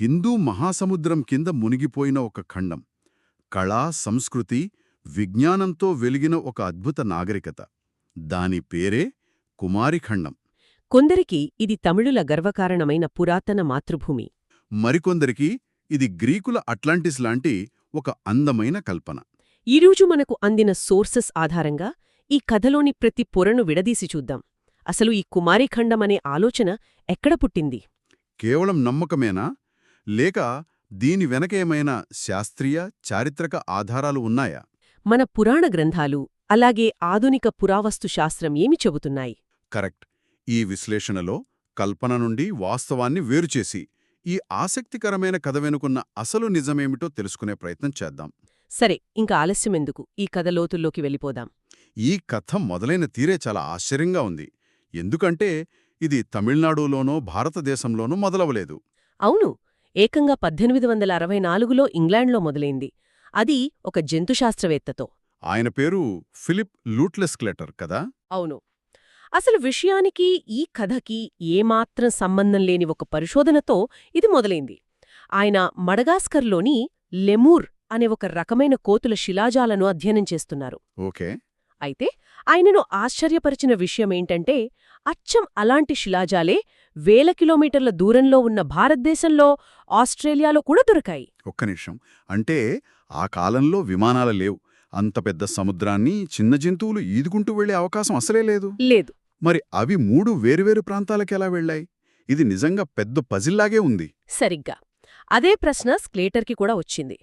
హిందూ మహాసముద్రం కింద మునిగిపోయిన ఒక ఖండం కళా సంస్కృతి విజ్ఞానంతో వెలిగిన ఒక అద్భుత నాగరికత. దాని పేరే కుమారిఖండం కొందరికి ఇది తమిళుల గర్వకారణమైన పురాతన మాతృభూమి. మరికొందరికి ఇది గ్రీకుల అట్లాంటిస్ లాంటి ఒక అందమైన కల్పన. ఈరోజు మనకు అందిన సోర్సెస్ ఆధారంగా ఈ కథలోని ప్రతి పొరను విడదీసి చూద్దాం. అసలు ఈ కుమారీఖండం అనే ఆలోచన ఎక్కడ పుట్టింది? కేవలం నమ్మకమేనా? లేక దీని వెనక ఏమైనా శాస్త్రీయ చారిత్రక ఆధారాలు ఉన్నాయా? మన పురాణ గ్రంథాలు అలాగే ఆధునిక పురావస్తు శాస్త్రం ఏమి చెబుతున్నాయి? కరెక్ట్. ఈ విశ్లేషణలో కల్పన నుండి వాస్తవాన్ని వేరుచేసి ఈ ఆసక్తికరమైన కథ వెనుకున్న అసలు నిజమేమిటో తెలుసుకునే ప్రయత్నం చేద్దాం. సరే ఇంకా ఆలస్యమెందుకు ఈ కథ లోతుల్లోకి వెళ్ళిపోదాం. ఈ కథ మొదలైన తీరే చాలా ఆశ్చర్యంగా ఉంది. ఎందుకంటే ఇది తమిళనాడులోనో భారతదేశంలోనో మొదలవలేదు. అవును. ఏకంగా పద్దెనిమిది వందల అరవై నాలుగులో ఇంగ్లాండ్లో మొదలైంది. అది ఒక జంతుశాస్త్రవేత్తతో. ఆయన పేరు ఫిలిప్ లూట్లెస్ క్లెటర్ కదా? అవును. అసలు విషయానికి ఈ కథకి ఏమాత్రం సంబంధం లేని ఒక పరిశోధనతో ఇది మొదలైంది. ఆయన మడగాస్కర్లోని లెమూర్ అనే ఒక రకమైన కోతుల శిలాజాలను అధ్యయనం చేస్తున్నారు. ఓకే. అయితే ఆయనను ఆశ్చర్యపరిచిన విషయమేంటంటే అచ్చం అలాంటి శిలాజాలే వేల కిలోమీటర్ల దూరంలో ఉన్న భారతదేశంలో ఆస్ట్రేలియాలో కూడా దొరికాయి. ఒక్క నిమిషం. అంటే ఆ కాలంలో విమానాలు లేవు. అంత పెద్ద సముద్రాన్ని చిన్న జంతువులు ఈదుకుంటూ వెళ్ళే అవకాశం అసలే లేదు. లేదు. మరి అవి మూడు వేరువేరు ప్రాంతాలకెలా వెళ్ళాయి ఇది నిజంగా పెద్ద పజిల్లాగే ఉంది. సరిగ్గా. అదే ప్రశ్న స్క్లేటర్కి కూడా వచ్చింది.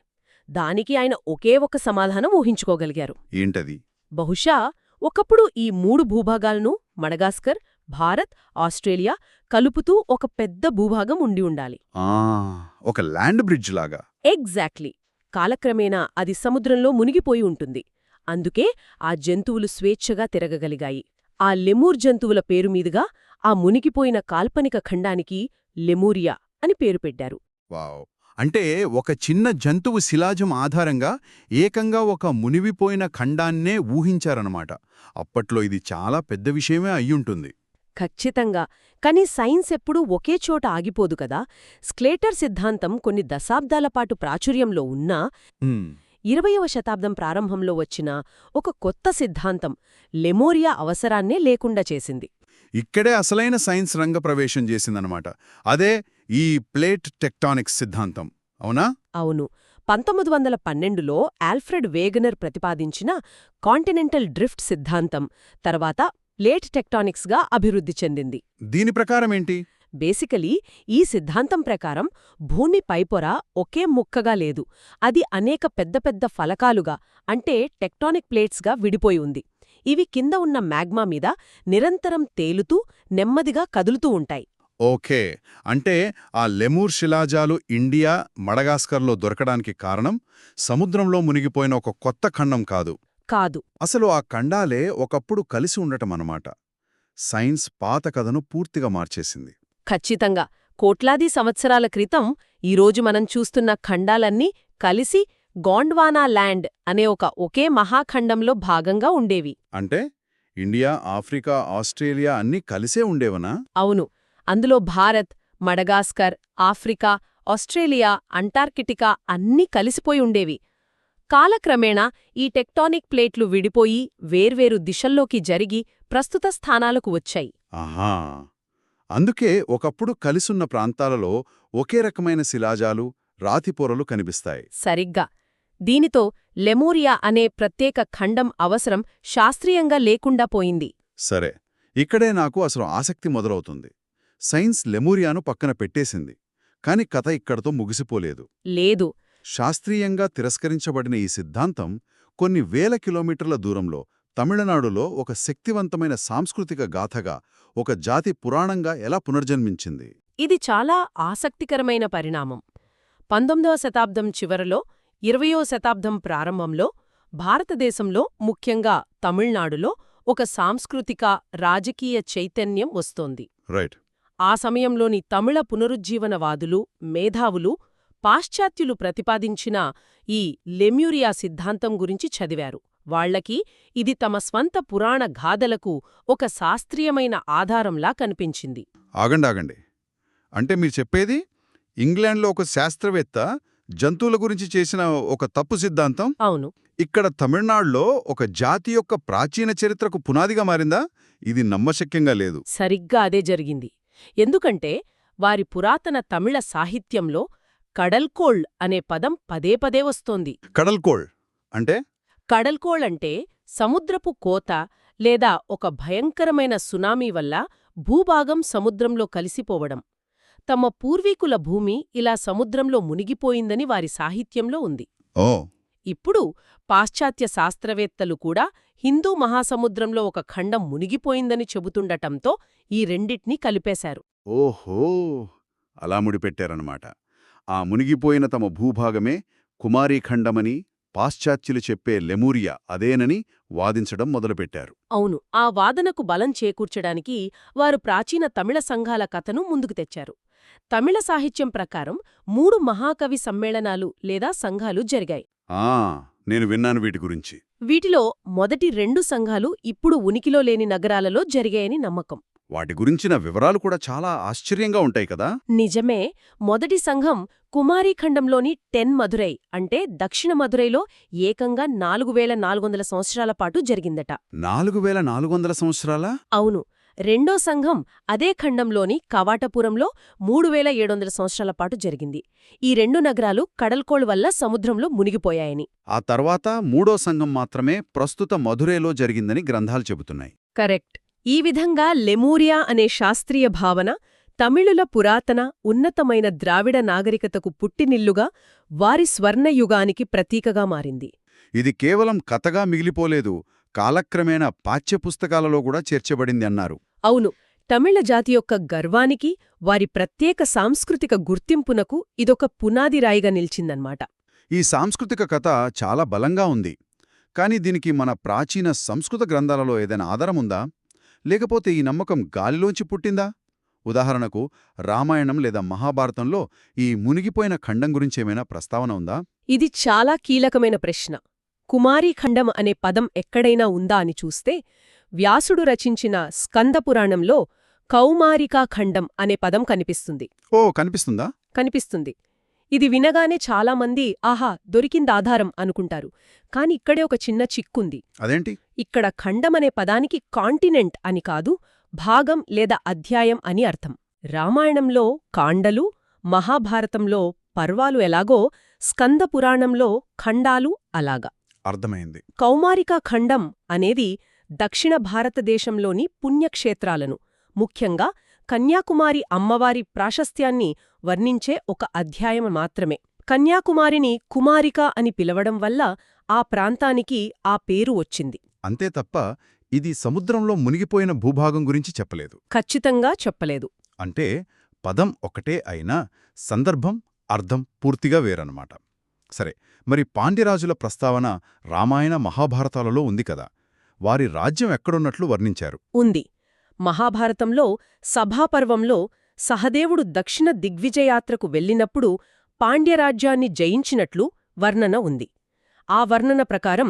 దానికి ఆయన ఒకే ఒక సమాధానం ఊహించుకోగలిగారు. ఏంటది? బహుశా ఒకప్పుడు ఈ మూడు భూభాగాలను మడగాస్కర్ భారత్ ఆస్ట్రేలియా కలుపుతూ ఒక పెద్ద భూభాగం ఉండి ఉండాలి. ఒక ల్యాండ్ బ్రిడ్జ్ లాగా. ఎగ్జాక్ట్లీ. కాలక్రమేణా అది సముద్రంలో మునిగిపోయి ఉంటుంది. అందుకే ఆ జంతువులు స్వేచ్ఛగా తిరగగలిగాయి. ఆ లెమూర్ జంతువుల పేరు మీదుగా ఆ మునిగిపోయిన కాల్పనిక ఖండానికి లెమూరియా అని పేరు పెట్టారు. వావ్. అంటే ఒక చిన్న జంతువు శిలాజం ఆధారంగా ఏకంగా ఒక మునివిపోయిన ఖండాన్నే ఊహించారన్నమాట. అప్పట్లో ఇది చాలా పెద్ద విషయమే అయ్యుంటుంది. ఖచ్చితంగా. కాని సైన్స్ ఎప్పుడూ ఒకే చోట ఆగిపోదు కదా? స్క్లేటర్ సిద్ధాంతం కొన్ని దశాబ్దాల పాటు ప్రాచుర్యంలో ఉన్నా ఇరవయవ శతాబ్దం ప్రారంభంలో వచ్చిన ఒక కొత్త సిద్ధాంతం లెమోరియా అవసరాన్నే లేకుండా చేసింది. ఇక్కడే అసలైన సైన్స్ రంగ ప్రవేశం చేసిందనమాట అదే ఈ ప్లేట్ టెక్టానిక్స్ సిద్ధాంతం. అవునా? అవును. పంతొమ్మిది వందల పన్నెండులో ఆల్ఫ్రెడ్ వేగనర్ ప్రతిపాదించిన కాంటినెంటల్ డ్రిఫ్ట్ సిద్ధాంతం తర్వాత ప్లేట్ టెక్టానిక్స్గా అభివృద్ధి చెందింది. దీని ప్రకారం ఏంటి బేసికలీ ఈ సిద్ధాంతం ప్రకారం భూమి పైపొర ఒకే ముక్కగా లేదు. అది అనేక పెద్ద పెద్ద ఫలకాలుగా అంటే టెక్టానిక్ ప్లేట్స్గా విడిపోయి ఉంది. ఇవి కింద ఉన్న మ్యాగ్మా మీద నిరంతరం తేలుతూ నెమ్మదిగా కదులుతూ ఉంటాయి. ఓకే. అంటే ఆ లెమూర్ శిలాజాలు ఇండియా మడగాస్కర్లో దొరకడానికి కారణం సముద్రంలో మునిగిపోయిన ఒక కొత్త ఖండం కాదు. కాదు. అసలు ఆ ఖండాలే ఒకప్పుడు కలిసి ఉండటం అన్నమాట. సైన్స్ పాత కథను పూర్తిగా మార్చేసింది. ఖచ్చితంగా. కోట్లాది సంవత్సరాల క్రితం ఈరోజు మనం చూస్తున్న ఖండాలన్నీ కలిసి గోండ్వానా ల్యాండ్ అనే ఒక ఒకే మహాఖండంలో భాగంగా ఉండేవి. అంటే ఇండియా ఆఫ్రికా ఆస్ట్రేలియా అన్నీ కలిసే ఉండేవనా? అవును. అందులో Bharat Madagascar Africa Australia Antarctica అన్నీ కలిసిపోయి ఉండేవి. కాలక్రమేణా ఈ టెక్టానిక్ ప్లేట్లు విడిపోయి వేర్వేరు దిశల్లోకి జరిగి ప్రస్తుత స్థానాలకు వచ్చాయి. ఆహా! అందుకే ఒకప్పుడు కలిసున్న ప్రాంతాలలో ఒకే రకమైన శిలాజాలు రాతిపొరలు కనిపిస్తాయి. సరిగ్గా. దీనితో లెమోరియా అనే ప్రత్యేక ఖండం అవసరం శాస్త్రీయంగా లేకుండా పోయింది. సరే ఇక్కడే నాకు అసలు ఆసక్తి మొదలవుతుంది. సైన్స్ లెమూరియాను పక్కన పెట్టేసింది కాని కథ ఇక్కడతో ముగిసిపోలేదు. లేదు. శాస్త్రీయంగా తిరస్కరించబడిన ఈ సిద్ధాంతం కొన్ని వేల కిలోమీటర్ల దూరంలో తమిళనాడులో ఒక శక్తివంతమైన సాంస్కృతిక గాథగా ఒక జాతి పురాణంగా ఎలా పునర్జన్మించింది? ఇది చాలా ఆసక్తికరమైన పరిణామం. పంతొమ్మిదవ శతాబ్దం చివరలో ఇరవయో శతాబ్దం ప్రారంభంలో భారతదేశంలో ముఖ్యంగా తమిళనాడులో ఒక సాంస్కృతిక రాజకీయ చైతన్యం వస్తోంది. రైట్. ఆ సమయంలోని తమిళ పునరుజ్జీవనవాదులు మేధావులు పాశ్చాత్యులు ప్రతిపాదించిన ఈ లెమ్యూరియా సిద్ధాంతం గురించి చదివారు. వాళ్ళకి ఇది తమ స్వంత పురాణ గాథలకు ఒక శాస్త్రీయమైన ఆధారంలా కనిపించింది. ఆగండి ఆగండి. అంటే మీరు చెప్పేది ఇంగ్లాండ్లో ఒక శాస్త్రవేత్త జంతువుల గురించి చేసిన ఒక తప్పు సిద్ధాంతం. అవును. ఇక్కడ తమిళనాడులో ఒక జాతి యొక్క ప్రాచీన చరిత్రకు పునాదిగా మారిందా? ఇది నమ్మశక్యంగా లేదు. సరిగ్గా అదే జరిగింది. ఎందుకంటే వారి పురాతన తమిళ సాహిత్యంలో కడల్కోళ్ అనే పదం పదే పదే వస్తోంది. కడల్కోళ్ అంటే? కడల్కోళ్ అంటే సముద్రపు కోత లేదా ఒక భయంకరమైన సునామీ వల్ల భూభాగం సముద్రంలో కలిసిపోవడం. తమ పూర్వీకుల భూమి ఇలా సముద్రంలో మునిగిపోయిందని వారి సాహిత్యంలో ఉంది. ఓ. ఇప్పుడు పాశ్చాత్య శాస్త్రవేత్తలు కూడా హిందూ మహాసముద్రంలో ఒక ఖండం మునిగిపోయిందని చెబుతుండటంతో ఈ రెండిట్నీ కలిపేశారు. ఓహో! అలా ముడిపెట్టారన్నమాట. ఆ మునిగిపోయిన తమ భూభాగమే కుమారీఖండమని పాశ్చాత్యులు చెప్పే లెమూరియా అదేనని వాదించడం మొదలుపెట్టారు. అవును ఆ వాదనకు బలం చేకూర్చడానికి వారు ప్రాచీన తమిళ సంఘాల కథను ముందుకు తెచ్చారు. తమిళ సాహిత్యం ప్రకారం మూడు మహాకవి సమ్మేళనాలు లేదా సంఘాలు జరిగాయి. ఆ నేను విన్నాను వీటి గురించి. వీటిలో మొదటి రెండు సంఘాలు ఇప్పుడు ఉనికిలో లేని నగరాలలో జరిగాయని నమ్మకం. వాటి గురించిన వివరాలు కూడా చాలా ఆశ్చర్యంగా ఉంటాయి కదా? నిజమే మొదటి సంఘం కుమారీఖండంలోని టెన్ మధురై అంటే దక్షిణ మధురైలో ఏకంగా నాలుగు వేల నాలుగు వందల సంవత్సరాల పాటు జరిగిందట. నాలుగు వేల నాలుగు వందల సంవత్సరాల? అవును రెండో సంఘం అదే ఖండంలోని కవాటపురంలో మూడు వేల ఏడు వందల సంవత్సరాల పాటు జరిగింది. ఈ రెండు నగరాలు కడల్కోళ్ వల్ల సముద్రంలో మునిగిపోయాయని. ఆ తర్వాత మూడో సంఘం మాత్రమే ప్రస్తుత మధురేలో జరిగిందని గ్రంథాలు చెబుతున్నాయి. కరెక్ట్. ఈ విధంగా లెమూరియా అనే శాస్త్రీయ భావన తమిళుల పురాతన ఉన్నతమైన ద్రావిడ నాగరికతకు పుట్టినిల్లుగా వారి స్వర్ణయుగానికి ప్రతీకగా మారింది. ఇది కేవలం కథగా మిగిలిపోలేదు కాలక్రమేణా పాఠ్యపుస్తకాలలో కూడా చేర్చబడింది అన్నారు. అవును తమిళ జాతి యొక్క గర్వానికి వారి ప్రత్యేక సాంస్కృతిక గుర్తింపునకు ఇదొక పునాదిరాయిగా నిలిచిందన్నమాట ఈ సాంస్కృతిక కథ చాలా బలంగా ఉంది. కాని దీనికి మన ప్రాచీన సంస్కృత గ్రంథాలలో ఏదైనా ఆధారముందా లేకపోతే ఈ నమ్మకం గాలిలోంచి పుట్టిందా? ఉదాహరణకు రామాయణం లేదా మహాభారతంలో ఈ మునిగిపోయిన ఖండం గురించేమైనా ప్రస్తావన ఉందా? ఇది చాలా కీలకమైన ప్రశ్న. కుమారీఖండం అనే పదం ఎక్కడైనా ఉందా అని చూస్తే వ్యాసుడు రచించిన స్కందపురాణంలో కౌమారికాఖండం అనే పదం కనిపిస్తుంది. ఓ కనిపిస్తుందా? కనిపిస్తుంది. ఇది వినగానే చాలామంది ఆహా దొరికిందాధారం అనుకుంటారు. కాని ఇక్కడే ఒక చిన్న చిక్కుంది. అదేంటి? ఇక్కడ ఖండం అనే పదానికి కాంటినెంట్ అని కాదు భాగం లేదా అధ్యాయం అని అర్థం. రామాయణంలో కాండలు మహాభారతంలో పర్వాలు ఎలాగో స్కందపురాణంలో ఖండాలు అలాగా. అర్థమైంది. కౌమారిక ఖండం అనేది దక్షిణ భారతదేశంలోని పుణ్యక్షేత్రాలను ముఖ్యంగా కన్యాకుమారి అమ్మవారి ప్రాశస్త్యాన్ని వర్ణించే ఒక అధ్యాయం మాత్రమే. కన్యాకుమారిని కుమారిక అని పిలవడం వల్ల ఆ ప్రాంతానికి ఆ పేరు వచ్చింది. అంతే తప్ప ఇది సముద్రంలో మునిగిపోయిన భూభాగం గురించి చెప్పలేదు. ఖచ్చితంగా చెప్పలేదు. అంటే పదం ఒకటే అయినా సందర్భం అర్థం పూర్తిగా వేరన్నమాట. సరే మరి పాండ్యరాజుల ప్రస్తావన రామాయణ మహాభారతాలలో ఉంది కదా. వారి రాజ్యం ఎక్కడున్నట్లు వర్ణించారు. ఉంది. మహాభారతంలో సభాపర్వంలో సహదేవుడు దక్షిణ దిగ్విజయాత్రకు వెళ్ళినప్పుడు పాండ్యరాజ్యాన్ని జయించినట్లు వర్ణన ఉంది. ఆ వర్ణన ప్రకారం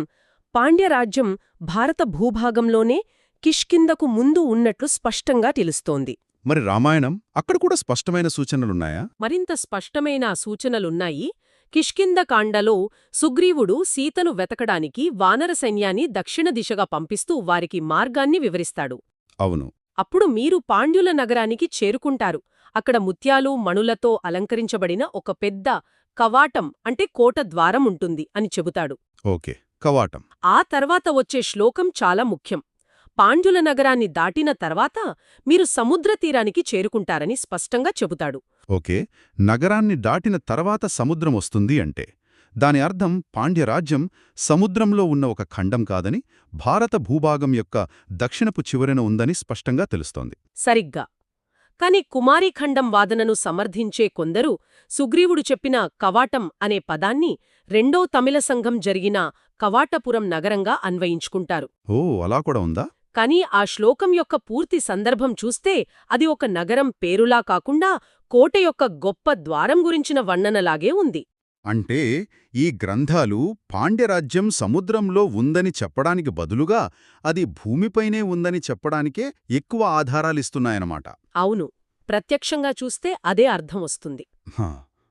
పాండ్యరాజ్యం భారత భూభాగంలోనే కిష్కిందకు ముందు ఉన్నట్లు స్పష్టంగా తెలుస్తోంది. మరి రామాయణం? అక్కడ కూడా స్పష్టమైన సూచనలున్నాయా? మరింత స్పష్టమైన సూచనలున్నాయి. కిష్కిందకాండలో సుగ్రీవుడు సీతను వెతకడానికి వానర సైన్యాన్ని దక్షిణ దిశగా పంపిస్తూ వారికి మార్గాన్ని వివరిస్తాడు. అవును. అప్పుడు మీరు పాండ్యుల నగరానికి చేరుకుంటారు. అక్కడ ముత్యాలు మణులతో అలంకరించబడిన ఒక పెద్ద కవాటం అంటే కోట ద్వారం ఉంటుంది అని చెబుతాడు. ఓకే. కవాటం. ఆ తర్వాత వచ్చే శ్లోకం చాలా ముఖ్యం. పాండ్యుల నగరాన్ని దాటిన తర్వాత మీరు సముద్ర తీరానికి చేరుకుంటారని స్పష్టంగా చెబుతాడు. ఓకే నగరాన్ని దాటిన తర్వాత సముద్రం వస్తుంది అంటే. దాని అర్థం పాండ్యరాజ్యం సముద్రంలో ఉన్న ఒక ఖండం కాదని భారత భూభాగం యొక్క దక్షిణపు చివరన ఉందని స్పష్టంగా తెలుస్తోంది. సరిగ్గా. కాని కుమారీఖండం వాదనను సమర్థించే కొందరు సుగ్రీవుడు చెప్పిన కవాటం అనే పదాన్ని రెండో తమిళ సంఘం జరిగిన కవాటపురం నగరంగా అన్వయించుకుంటారు. ఓ అలా కూడా ఉందా? కాని ఆ శ్లోకం యొక్క పూర్తి సందర్భం చూస్తే అది ఒక నగరం పేరులా కాకుండా కోట యొక్క గొప్ప ద్వారం గురించిన వర్ణనలాగే ఉంది. అంటే ఈ గ్రంథాలు పాండ్యరాజ్యం సముద్రంలో ఉందని చెప్పడానికి బదులుగా అది భూమిపైనే ఉందని చెప్పడానికే ఎక్కువ ఆధారాలిస్తున్నాయన్నమాట. అవును. ప్రత్యక్షంగా చూస్తే అదే అర్థం వస్తుంది. హా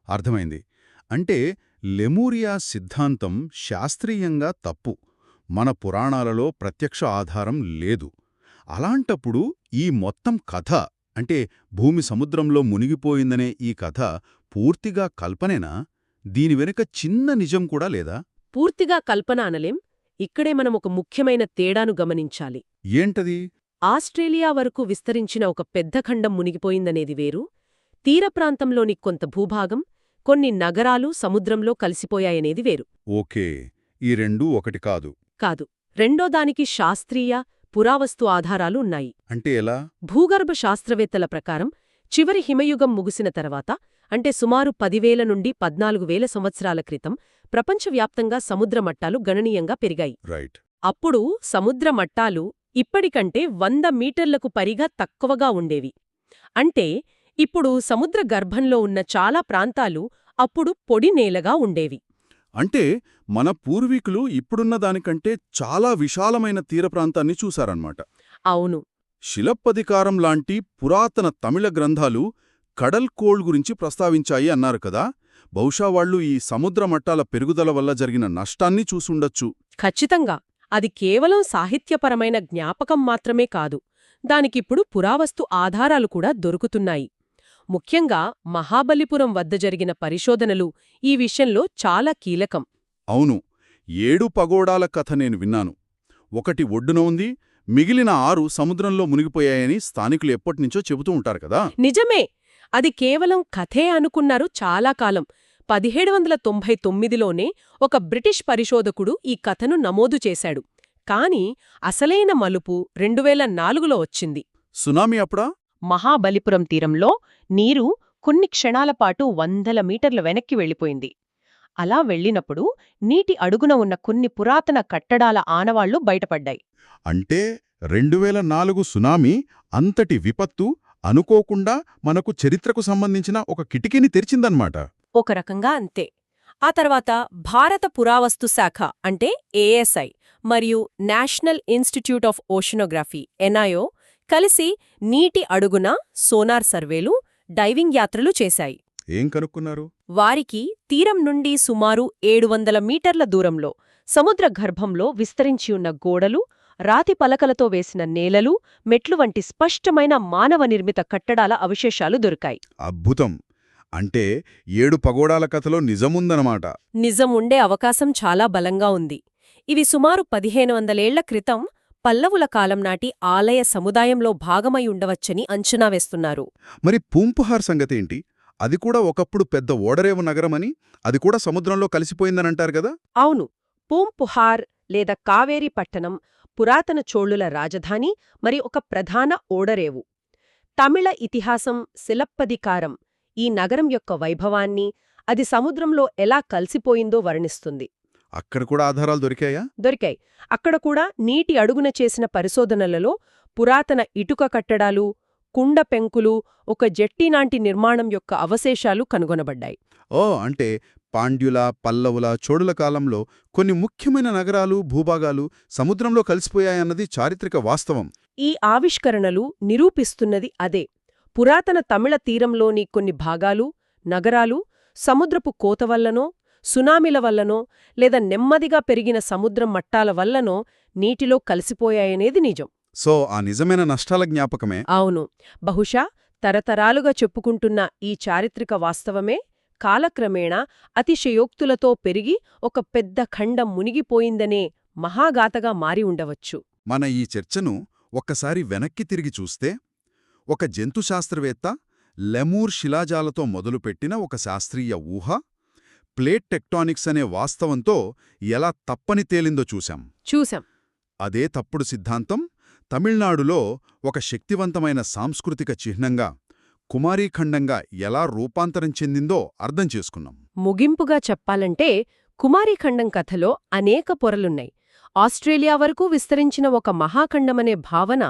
అర్థమైంది. అంటే లెమూరియా సిద్ధాంతం శాస్త్రీయంగా తప్పు. మన పురాణాలలో ప్రత్యక్ష ఆధారం లేదు. అలాంటప్పుడు ఈ మొత్తం కథ అంటే భూమి సముద్రంలో మునిగిపోయిందనే ఈ కథ పూర్తిగా కల్పనేనా? దీని వెనుక చిన్న నిజం కూడా లేదా? పూర్తిగా కల్పన అనలేం. ఇక్కడే మనం ఒక ముఖ్యమైన తేడాను గమనించాలి. ఏంటది? ఆస్ట్రేలియా వరకు విస్తరించిన ఒక పెద్ద ఖండం మునిగిపోయిందనేది వేరు. తీర ప్రాంతంలోని కొంత భూభాగం కొన్ని నగరాలు సముద్రంలో కలిసిపోయాయనేది వేరు. ఓకే. ఈ రెండూ ఒకటి కాదు. కాదు. రెండో దానికి శాస్త్రీయ పురావస్తు ఆధారాలు ఉన్నాయి. అంటే ఎలా? భూగర్భ శాస్త్రవేత్తల ప్రకారం చివరి హిమయుగం ముగిసిన తర్వాత అంటే సుమారు పదివేల నుండి పద్నాలుగు వేల సంవత్సరాల క్రితం ప్రపంచవ్యాప్తంగా సముద్ర మట్టాలు గణనీయంగా పెరిగాయి. రైట్. అప్పుడు సముద్ర మట్టాలు ఇప్పటికంటే వంద మీటర్లకు పైగా తక్కువగా ఉండేవి. అంటే ఇప్పుడు సముద్ర గర్భంలో ఉన్న చాలా ప్రాంతాలు అప్పుడు పొడి నేలగా ఉండేవి. అంటే మన పూర్వీకులు ఇప్పుడున్న దానికంటే చాలా విశాలమైన తీర ప్రాంతాన్ని చూశారన్నమాట. అవును. శిలప్పధికారం లాంటి పురాతన తమిళ గ్రంథాలు కడల్ కోల్ గురించి ప్రస్తావించాయి అన్నారు కదా. బహుశా వాళ్ళు ఈ సముద్ర మట్టాల పెరుగుదల వల్ల జరిగిన నష్టాన్ని చూసుండొచ్చు. ఖచ్చితంగా. అది కేవలం సాహిత్యపరమైన జ్ఞాపకం మాత్రమే కాదు. దానికిప్పుడు పురావస్తు ఆధారాలు కూడా దొరుకుతున్నాయి. ముఖ్యంగా మహాబలిపురం వద్ద జరిగిన పరిశోధనలు ఈ విషయంలో చాలా కీలకం. అవును ఏడు పగోడాల కథ నేను విన్నాను. ఒకటి ఒడ్డున ఉంది మిగిలిన ఆరు సముద్రంలో మునిగిపోయాయని స్థానికులు ఎప్పటినుంచో చెబుతూ ఉంటారు కదా? నిజమే! అది కేవలం కథే అనుకున్నారు చాలా కాలం. పదిహేడు వందల తొంభై తొమ్మిదిలోనే ఒక బ్రిటిష్ పరిశోధకుడు ఈ కథను నమోదు చేశాడు. కాని అసలైన మలుపు రెండువేల నాలుగులో వచ్చింది. సునామీ అప్పుడా? మహాబలిపురం తీరంలో నీరు కొన్ని క్షణాల పాటు వందల మీటర్ల వెనక్కి వెళ్ళిపోయింది. అలా వెళ్ళినప్పుడు నీటి అడుగున ఉన్న కొన్ని పురాతన కట్టడాల ఆనవాళ్ళు బయటపడ్డాయి. అంటే రెండువేల నాలుగు సునామీ అంతటి విపత్తు అనుకోకుండా మనకు చరిత్రకు సంబంధించిన ఒక కిటికీని తెరిచిందన్నమాట. ఒక రకంగా అంతే. ఆ తర్వాత భారత పురావస్తు శాఖ అంటే ఏఎస్ఐ మరియు National Institute of Oceanography NIO కలిసి నీటి అడుగున సోనార్ సర్వేలు డైవింగ్ యాత్రలు చేశాయి. ఏం కనుక్కున్నారు? వారికి తీరం నుండి సుమారు ఏడు వందల మీటర్ల దూరంలో సముద్ర గర్భంలో విస్తరించి ఉన్న గోడలు రాతి పలకలతో వేసిన నేలలు మెట్లు వంటి స్పష్టమైన మానవ నిర్మిత కట్టడాల అవశేషాలు దొరికాయి. అద్భుతం! అంటే ఏడు పగోడాల కథలో నిజముందనమాట. నిజం ఉండే అవకాశం చాలా బలంగా ఉంది. ఇవి సుమారు పదిహేను వందలేళ్ళ క్రితం పల్లవుల కాలం నాటి ఆలయ సముదాయంలో భాగమై ఉండవచ్చని అంచనా వేస్తున్నారు. మరి పూంపుహార్ సంగతేంటి? అది కూడా ఒకప్పుడు పెద్ద ఓడరేవు నగరమని అది కూడా సముద్రంలో కలిసిపోయిందనంటారు కదా? అవును. పూంపుహార్ లేదా కావేరి పట్టణం పురాతన చోళుల రాజధాని మరి ఒక ప్రధాన ఓడరేవు. తమిళ ఇతిహాసం శిలప్పధికారం ఈ నగరం యొక్క వైభవాన్ని అది సముద్రంలో ఎలా కలిసిపోయిందో వర్ణిస్తుంది. అక్కడ కూడా ఆధారాలు దొరికాయా? దొరికాయి. అక్కడ కూడా నీటి అడుగున చేసిన పరిశోధనలలో పురాతన ఇటుక కట్టడాలు కుండ పెంకులు ఒక జెట్టినాంటి నిర్మాణం యొక్క అవశేషాలు కనుగొనబడ్డాయి. ఓ అంటే పాండ్యుల పల్లవుల చోడుల కాలంలో కొన్ని ముఖ్యమైన నగరాలు భూభాగాలు సముద్రంలో కలిసిపోయాయన్నది చారిత్రక వాస్తవం. ఈ ఆవిష్కరణలు నిరూపిస్తున్నది అదే. పురాతన తమిళ తీరంలోని కొన్ని భాగాలు నగరాలు సముద్రపు కోత వల్లనో సునామీల వల్లనో లేదా నెమ్మదిగా పెరిగిన సముద్రం మట్టాల వల్లనో నీటిలో కలిసిపోయాయనేది నిజం. సో ఆ నిజమైన నష్టాల జ్ఞాపకమే. అవును. బహుశా తరతరాలుగా చెప్పుకుంటున్న ఈ చారిత్రక వాస్తవమే కాలక్రమేణా అతిశయోక్తులతో పెరిగి ఒక పెద్ద ఖండం మునిగిపోయిందనే మహాగాతగా మారి ఉండవచ్చు. మన ఈ చర్చను ఒక్కసారి వెనక్కి తిరిగి చూస్తే ఒక జంతుశాస్త్రవేత్త లెమూర్ శిలాజాలతో మొదలుపెట్టిన ఒక శాస్త్రీయ ఊహ ప్లేట్ టెక్టానిక్స్ అనే వాస్తవంతో ఎలా తప్పని తేలిందో చూశాం. చూశాం. అదే తప్పుడు సిద్ధాంతం తమిళనాడులో ఒక శక్తివంతమైన సాంస్కృతిక చిహ్నంగా కుమారీఖండంగా ఎలా రూపాంతరం చెందిందో అర్థం చేసుకున్నాం. ముగింపుగా చెప్పాలంటే కుమారీఖండం కథలో అనేక పొరలున్నాయి. ఆస్ట్రేలియా వరకు విస్తరించిన ఒక మహాఖండమనే భావన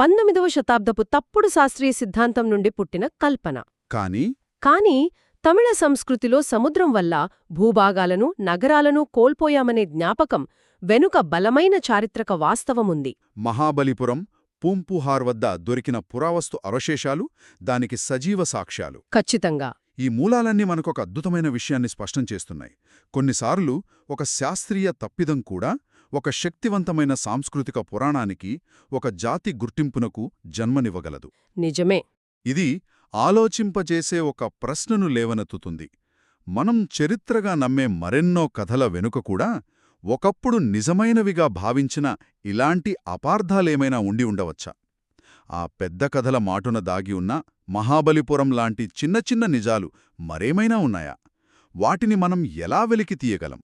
పంతొమ్మిదవ శతాబ్దపు తప్పుడు శాస్త్రీయ సిద్ధాంతం నుండి పుట్టిన కల్పన. కానీ? కాని తమిళ సంస్కృతిలో సముద్రం వల్ల భూభాగాలను నగరాలను కోల్పోయామనే జ్ఞాపకం వెనుక బలమైన చారిత్రక వాస్తవముంది. మహాబలిపురం పూంపుహార్ వద్ద దొరికిన పురావస్తు అవశేషాలు దానికి సజీవ సాక్ష్యాలు. ఖచ్చితంగా. ఈ మూలాలన్నీ మనకొక అద్భుతమైన విషయాన్ని స్పష్టం చేస్తున్నాయి. కొన్నిసార్లు ఒక శాస్త్రీయ తప్పిదం కూడా ఒక శక్తివంతమైన సాంస్కృతిక పురాణానికి ఒక జాతి గుర్తింపునకు జన్మనివ్వగలదు. నిజమే. ఇది ఆలోచింపజేసే ఒక ప్రశ్నను లేవనెత్తుతుంది. మనం చరిత్రగా నమ్మే మరెన్నో కథల వెనుక కూడా ఒకప్పుడు నిజమైనవిగా భావించిన ఇలాంటి అపార్థాలేమైనా ఉండి ఉండవచ్చా? ఆ పెద్ద కథల మాటున దాగి ఉన్న మహాబలిపురం లాంటి చిన్న చిన్న నిజాలు మరేమైనా ఉన్నాయా? వాటిని మనం ఎలా వెలికి తీయగలం?